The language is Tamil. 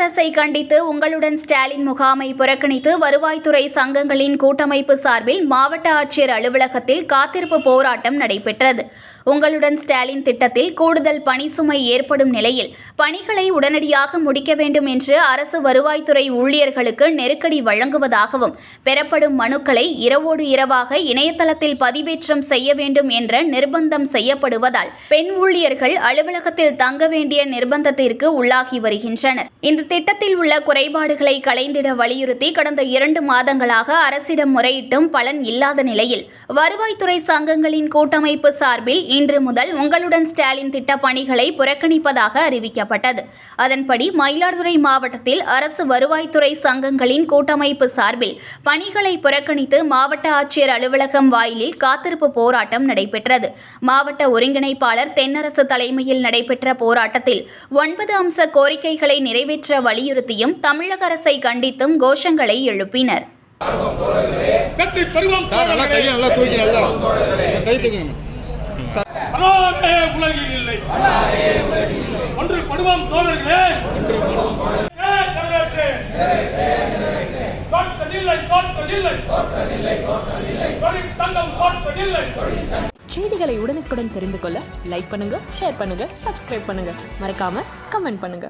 கண்டித்து உங்களுடன் ஸ்டாலின் முகாமை புறக்கணித்து வருவாய்த்துறை சங்கங்களின் கூட்டமைப்பு சார்பில் மாவட்ட ஆட்சியர் அலுவலகத்தில் காத்திருப்பு போராட்டம் நடைபெற்றது. உங்களுடன் ஸ்டாலின் திட்டத்தில் கூடுதல் பணி சுமை ஏற்படும் நிலையில் பணிகளை உடனடியாக முடிக்க வேண்டும் என்று அரசு வருவாய்த்துறை ஊழியர்களுக்கு நெருக்கடி வழங்குவதாகவும் பெறப்படும் மனுக்களை இரவோடு இரவாக இணையதளத்தில் பதிவேற்றம் செய்ய வேண்டும் என்ற நிர்பந்தம் செய்யப்படுவதால் பெண் ஊழியர்கள் அலுவலகத்தில் தங்க வேண்டிய நிர்பந்தத்திற்கு உள்ளாகி வருகின்றனர். இந்த திட்டத்தில் உள்ள குறைபாடுகளை களைந்திட வலியுறுத்தி கடந்த இரண்டு மாதங்களாக அரசிடம் முறையிட்டும் பலன் இல்லாத நிலையில் வருவாய்த்துறை சங்கங்களின் கூட்டமைப்பு சார்பில் இன்று முதல் உங்களுடன் ஸ்டாலின் திட்ட பணிகளை புறக்கணிப்பதாக அறிவிக்கப்பட்டது. அதன்படி மயிலாடுதுறை மாவட்டத்தில் அரசு வருவாய்த்துறை சங்கங்களின் கூட்டமைப்பு சார்பில் பணிகளை புறக்கணித்து மாவட்ட ஆட்சியர் அலுவலகம் வாயிலில் காத்திருப்பு போராட்டம் நடைபெற்றது. மாவட்ட ஒருங்கிணைப்பாளர் தென்னரசு தலைமையில் நடைபெற்ற போராட்டத்தில் ஒன்பது அம்ச கோரிக்கைகளை நிறைவேற்ற வலியுறுத்தியும் தமிழக அரசை கண்டித்தும் கோஷங்களை எழுப்பினர். செய்திகளை உடனுக்குடன் தெரிந்து கொள்ள லைக் பண்ணுங்க ஷேர் பண்ணுங்க சப்ஸ்கிரைப் பண்ணுங்க. மறக்காம கமெண்ட் பண்ணுங்க.